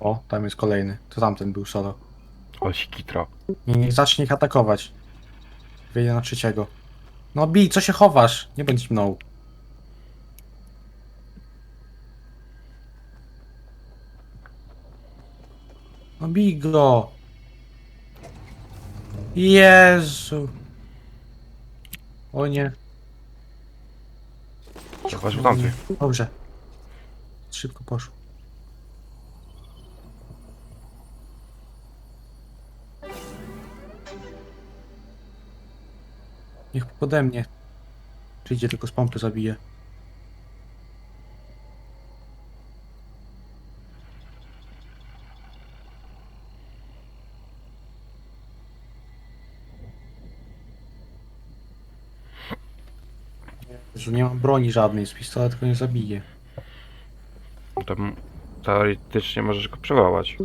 O, tam jest kolejny. To tamten był solo. O, sikitra. Nie, niech zacznie ich atakować. Wyjdę na trzeciego. No bij, co się chowasz? Nie bądź mną. No bij go. Jezu. O nie. Zobaczył tamty. Dobrze. Szybko poszło. Niech pode mnie. Przyjdzie tylko z pompy zabije. Jezu, nie mam broni żadnej, z pistoletu go nie zabije. Tam teoretycznie możesz go przywołać.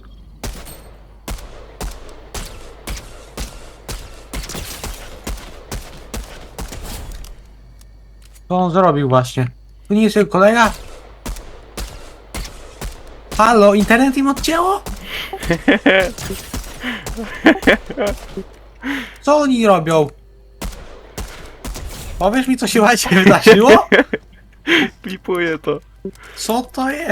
Co on zrobił właśnie? To nie jest jego kolega? Halo, internet im odcięło? Co oni robią? Powiesz mi, co się właśnie wydarzyło? Klipuję to. Co to jest?